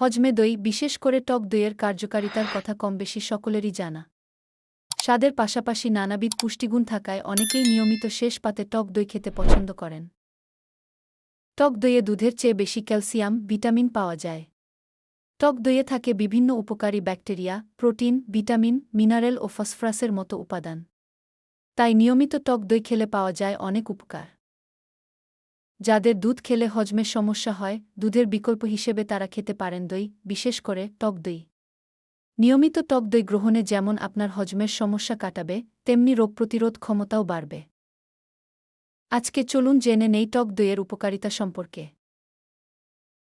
হজমে দই, বিশেষ করে টক দইয়ের কার্যকারিতার কথা কমবেশি সকলেরই জানা। স্বাদের পাশাপাশি নানাবিধ পুষ্টিগুণ থাকায় অনেকেই নিয়মিত শেষ পাতে টক দই খেতে পছন্দ করেন। টক দইয়ে দুধের চেয়ে বেশি ক্যালসিয়াম, ভিটামিন পাওয়া যায়। টক দইয়ে থাকে বিভিন্ন উপকারী ব্যাকটেরিয়া, প্রোটিন, ভিটামিন, মিনারেল ও ফসফরাসের মতো উপাদান। তাই নিয়মিত টক দই খেলে পাওয়া যায় অনেক উপকার। যাদের দুধ খেলে হজমের সমস্যা হয়, দুধের বিকল্প হিসেবে তারা খেতে পারেন দই, বিশেষ করে টক দই। নিয়মিত টক দই গ্রহণে যেমন আপনার হজমের সমস্যা কাটাবে, তেমনি রোগ প্রতিরোধ ক্ষমতাও বাড়বে। আজকে চলুন জেনে নেই টক দইয়ের উপকারিতা সম্পর্কে।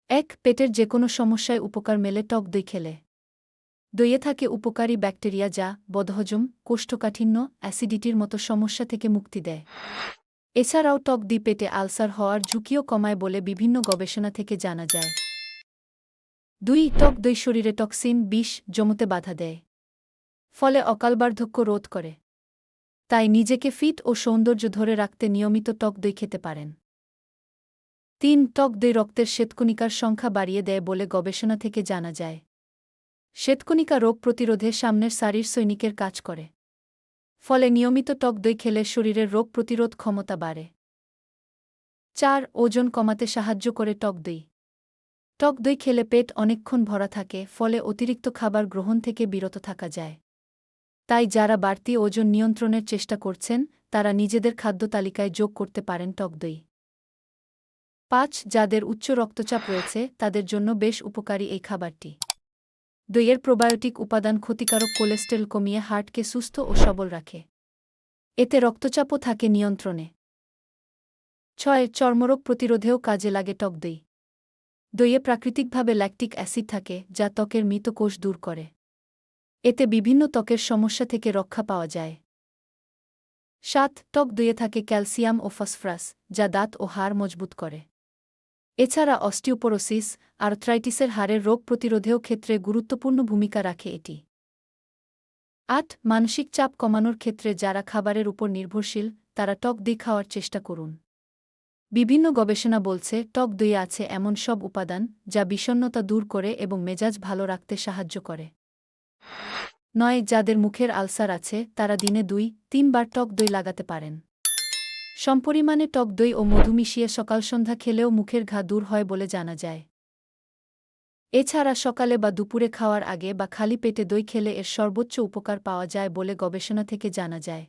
এক, পেটের যে কোনো সমস্যায় উপকার মেলে টক দই খেলে। দইয়ে থাকে উপকারী ব্যাকটেরিয়া যা বদহজম, কোষ্ঠকাঠিন্য, অ্যাসিডিটির মতো সমস্যা থেকে মুক্তি দেয়। এছাড়াও টক দি পেটে আলসার হওয়ার ঝুঁকিও কমায় বলে বিভিন্ন গবেষণা থেকে জানা যায়। দুই টক দই শরীরে টক্সিন বিষ জমতে বাধা দেয়, ফলে অকালবার্ধক্য রোধ করে। তাই নিজেকে ফিট ও সৌন্দর্য ধরে রাখতে নিয়মিত টক দই খেতে পারেন। তিন টক দই রক্তের শ্বেতকণিকার সংখ্যা বাড়িয়ে দেয় বলে গবেষণা থেকে জানা যায়। শ্বেতকণিকা রোগ প্রতিরোধে সামনের সারির সৈনিকের কাজ করে। ফলে নিয়মিত টক দই খেলে শরীরের রোগ প্রতিরোধ ক্ষমতা বাড়ে। চার, ওজন কমাতে সাহায্য করে টক দই। টক দই খেলে পেট অনেকক্ষণ ভরা থাকে, ফলে অতিরিক্ত খাবার গ্রহণ থেকে বিরত থাকা যায়। তাই যারা বাড়তি ওজন নিয়ন্ত্রণের চেষ্টা করছেন, তারা নিজেদের খাদ্য তালিকায় যোগ করতে পারেন টক দই। পাঁচ, যাদের উচ্চ রক্তচাপ রয়েছে, তাদের জন্য বেশ উপকারী এই খাবারটি। দইয়ের প্রোবায়োটিক উপাদান ক্ষতিকারক কোলেস্টেরল কমিয়ে হার্টকে সুস্থ ও সবল রাখে। এতে রক্তচাপও থাকে নিয়ন্ত্রণে। ছয়, চর্মরোগ প্রতিরোধেও কাজে লাগে টক দই। দইয়ে প্রাকৃতিকভাবে ল্যাকটিক অ্যাসিড থাকে, যা ত্বকের মৃত কোষ দূর করে। এতে বিভিন্ন ত্বকের সমস্যা থেকে রক্ষা পাওয়া যায়। সাত টক দইয়ে থাকে ক্যালসিয়াম ও ফসফরাস, যা দাঁত ও হাড় মজবুত করে। এছাড়া অস্টিওপোরোসিস আর্থ্রাইটিসের হাড়ের রোগ প্রতিরোধেও ক্ষেত্রে গুরুত্বপূর্ণ ভূমিকা রাখে এটি। আট, মানসিক চাপ কমানোর ক্ষেত্রে যারা খাবারের উপর নির্ভরশীল, তারা টক দই খাওয়ার চেষ্টা করুন। বিভিন্ন গবেষণা বলছে, টক দইয়ে আছে এমন সব উপাদান যা বিষণ্নতা দূর করে এবং মেজাজ ভালো রাখতে সাহায্য করে। নয়, যাদের মুখের আলসার আছে, তারা দিনে দুই, তিনবার টক দই লাগাতে পারেন। সমপরিমাণে টক দই ও মধু মিশিয়ে সকাল সন্ধ্যা খেলেও মুখের ঘা দূর হয় বলে জানা যায়। এছাড়া সকালে বা দুপুরে খাওয়ার আগে বা খালি পেটে দই খেলে এর সর্বোচ্চ উপকার পাওয়া যায় বলে গবেষণা থেকে জানা যায়।